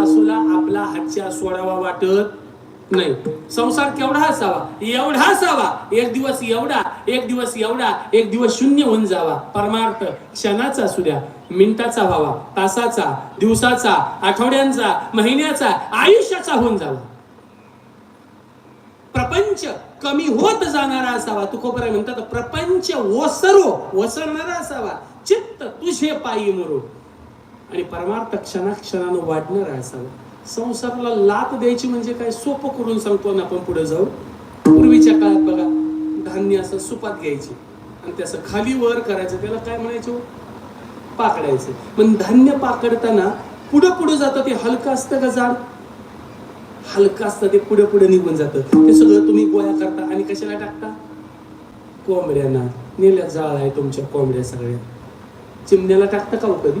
सासूला आपला हातच्या सोडावा वाटत नाही. संसार केवढा असावा? एवढा असावा. एक दिवस एवढा एक दिवस एवढा एक दिवस शून्य होऊन जावा. परमार्थ क्षणाचा असू द्या मिनिटाचा व्हावा तासाचा दिवसाचा आठवड्यांचा महिन्याचा आयुष्याचा होऊन जावा. प्रपंच कमी होत जाणारा असावा. तुकोबरा म्हणतात प्रपंच ओसरो ओसरणारा असावा. चित्त तुझे पायी मुरू. आणि परमार्थ क्षणाक्षणानं आहे असावा संसाराला लात द्यायची म्हणजे काय? सोपं करून सांगतो ना आपण पुढे जाऊ. पूर्वीच्या काळात बघा धान्य असं सुपात घ्यायचे. आणि त्याचं खाली वर करायचं. त्याला काय म्हणायचं? पाकडायचं. पण धान्य पाकडताना पुढं पुढं जातं ते हलकं असतं का जाड? हलकं असतं. ते पुढे पुढे निघून जातं. ते सगळं तुम्ही गोळा करता आणि कशाला टाकता? कोंबड्यांना. नेल्या जाळ आहे तुमच्या कोंबड्या सगळ्या. चिमण्याला टाकता का हो कधी?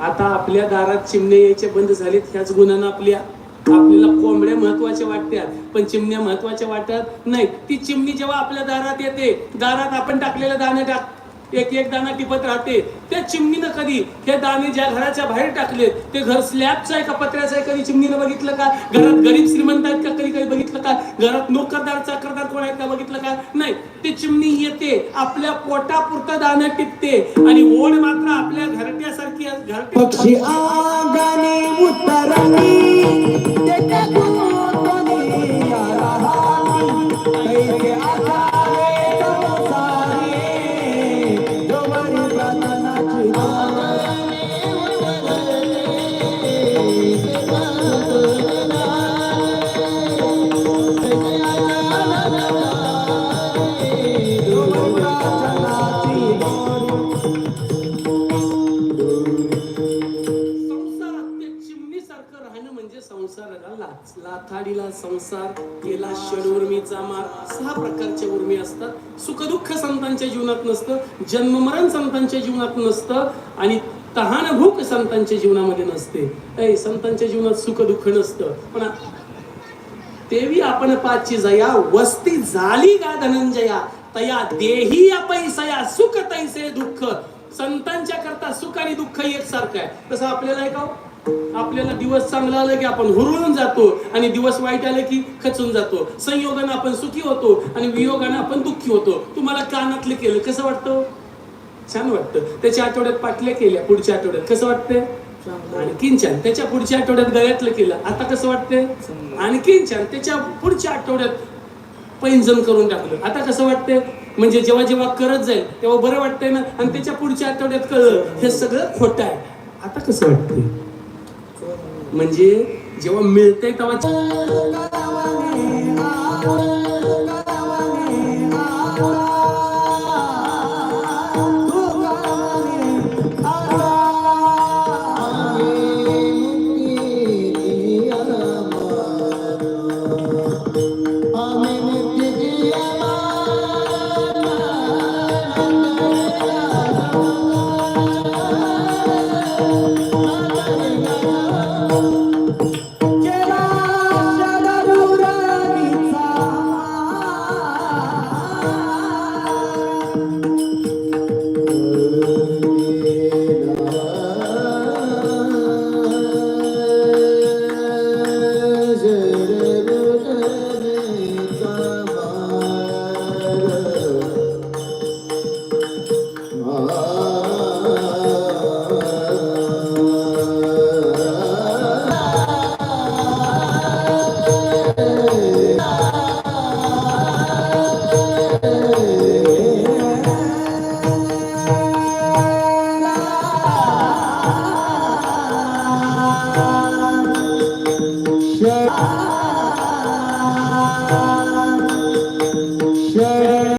आता आपल्या दारात चिमण्या यायचे बंद झालेत ह्याच गुणानं आपल्या आपल्याला कोंबड्या महत्त्वाच्या वाटतात. पण चिमण्या महत्त्वाच्या वाटत नाही ती चिमणी जेव्हा आपल्या दारात येते दारात आपण टाकलेलं दाणं टाक एक एक दाना टिपत राहते. त्या चिमणीनं कधी हे दाणे ज्या घराच्या बाहेर टाकलेत ते घर स्लॅबचं आहे का पत्र्याचं आहे? कधी चिमणीनं बघितलं का? घरात गरीब श्रीमंत आहेत का कधी कधी बघितलं का? घरात नोकरदार चाकरदार कोण आहेत का बघितलं का? नाही. ते चिमणी येते आपल्या पोटापुरतं दाणं टिपते. आणि ओढ मात्र आपल्या घरट्यासारखी घरट्या पक्षी लाथाडीला संसार केला षडउर्मीचा मार. सहा प्रकारच्या उर्मी असतात. सुखदुःख संतांच्या जीवनात नसतं जन्ममरण संतांच्या जीवनात नसतं आणि तहानभूक संतांच्या जीवनामध्ये नसते. ऐ संतांच्या जीवनात सुख दुःख नसतं. पण तेवी आपण पाची जया वस्ती झाली गा धनंजया. तया देही अपैसया सुख तैसे दुःख. संतांच्या करता सुख आणि दुःख एकसारखं आहे. तसं आपल्याला ऐकाव आपल्याला दिवस चांगला आला की आपण हुरळून जातो आणि दिवस वाईट आले की खचून जातो. संयोगानं आपण सुखी होतो आणि वियोगानं आपण दुःखी होतो. तुम्हाला कानातलं केलं कसं वाटतं? छान वाटतं. त्याच्या आठवड्यात पाटल्या केल्या पुढच्या आठवड्यात कसं वाटतंय? आणखीन छान. त्याच्या पुढच्या आठवड्यात गळ्यातलं केलं आता कसं वाटतंय? आणखीन छान. त्याच्या पुढच्या आठवड्यात पैंजण करून टाकलं. आता कसं वाटतंय? म्हणजे जेव्हा जेव्हा करत जाईल तेव्हा बरं वाटतंय ना? आणि त्याच्या पुढच्या आठवड्यात कळलं हे सगळं खोटं आहे. आता कसं वाटतंय? म्हणजे जेव्हा मिळते तेव्हा